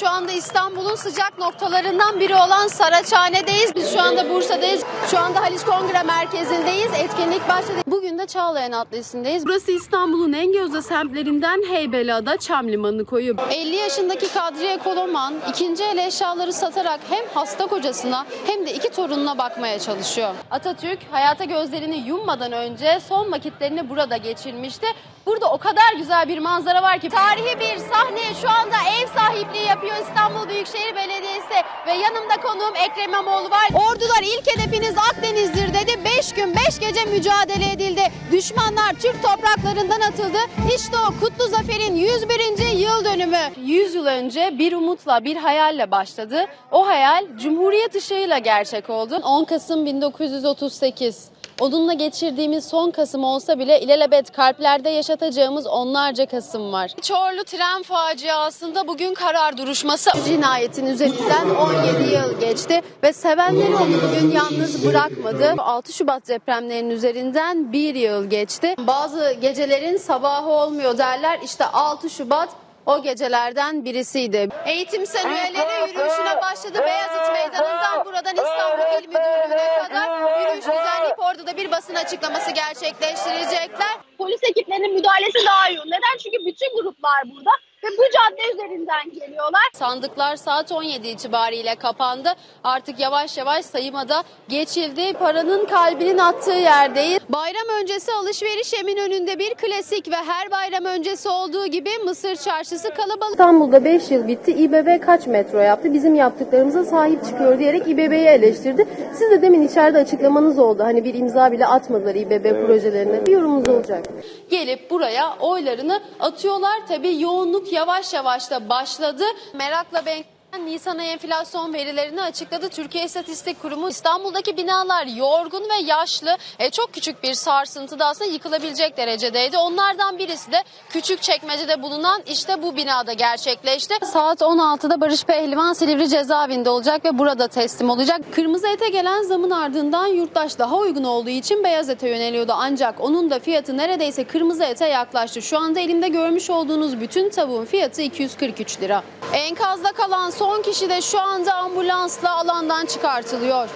Şu anda İstanbul'un sıcak noktalarından biri olan Saraçhane'deyiz. Biz şu anda Bursa'dayız. Şu anda Haliç Kongre Merkezi'ndeyiz. Etkinlik başladı. Bugün de Çağlayan Adliyesi'ndeyiz. Burası İstanbul'un en gözde semtlerinden Heybeliada Çam Limanı koyu. 50 yaşındaki Kadriye Koloman ikinci el eşyaları satarak hem hasta kocasına hem de iki torununa bakmaya çalışıyor. Atatürk hayata gözlerini yummadan önce son vakitlerini burada geçirmişti. Burada o kadar güzel bir manzara var ki tarihi bir sahne şu anda ev sahipliği yapıyor İstanbul Büyükşehir Belediyesi ve yanımda konuğum Ekrem İmamoğlu var. Ordular ilk hedefiniz Akdeniz'dir dedi. 5 gün 5 gece mücadele edildi. Düşmanlar Türk topraklarından atıldı. İşte o kutlu zaferin 101. yıl dönümü. 100 yıl önce bir umutla, bir hayalle başladı. O hayal Cumhuriyet ışığıyla gerçek oldu. 10 Kasım 1938. Onunla geçirdiğimiz son Kasım olsa bile ilelebet kalplerde yaşatacağımız onlarca Kasım var. Çorlu tren faciasında bugün karar duruşması. Cinayetin üzerinden 17 yıl geçti ve sevenleri onu bugün yalnız bırakmadı. 6 Şubat depremlerinin üzerinden bir yıl geçti. Bazı gecelerin sabahı olmuyor derler. İşte 6 Şubat o gecelerden birisiydi. Eğitim sen üyeleri yürüyüşüne başladı. Beyazıt Meydanı'ndan buradan İstanbul İl Müdürlüğü'ne kadar yürüyüş düzenleyip orada da bir basın açıklaması gerçekleştirecekler. Polis ekiplerinin müdahalesi daha yoğun. Neden? Çünkü bütün gruplar burada ve bu cadde üzerinden geliyorlar. Sandıklar saat 17 itibariyle kapandı. Artık yavaş yavaş sayıma da geçildi. Paranın kalbinin attığı yerdeyiz. Bayram öncesi alışveriş önünde bir klasik ve her bayram öncesi olduğu gibi Mısır çarşısı kalabalık. İstanbul'da 5 yıl bitti. İBB kaç metro yaptı? Bizim yaptıklarımıza sahip çıkıyor diyerek İBB'yi eleştirdi. Siz de demin içeride açıklamanız oldu. Hani bir imza bile atmadılar İBB projelerine. Bir yorumunuz olacak. Gelip buraya oylarını atıyorlar. Tabii yoğunluk yavaş yavaş da başladı. Merakla ben Nisan ayı enflasyon verilerini açıkladı. Türkiye İstatistik Kurumu İstanbul'daki binalar yorgun ve yaşlı. E, çok küçük bir sarsıntıda aslında yıkılabilecek derecedeydi. Onlardan birisi de küçük çekmecede bulunan işte bu binada gerçekleşti. Saat 16'da Barış Pehlivan Silivri cezaevinde olacak ve burada teslim olacak. Kırmızı ete gelen zamın ardından yurttaş daha uygun olduğu için beyaz ete yöneliyordu. Ancak onun da fiyatı neredeyse kırmızı ete yaklaştı. Şu anda elimde görmüş olduğunuz bütün tavuğun fiyatı 243 lira. Enkazda kalan son kişi de şu anda ambulansla alandan çıkartılıyor.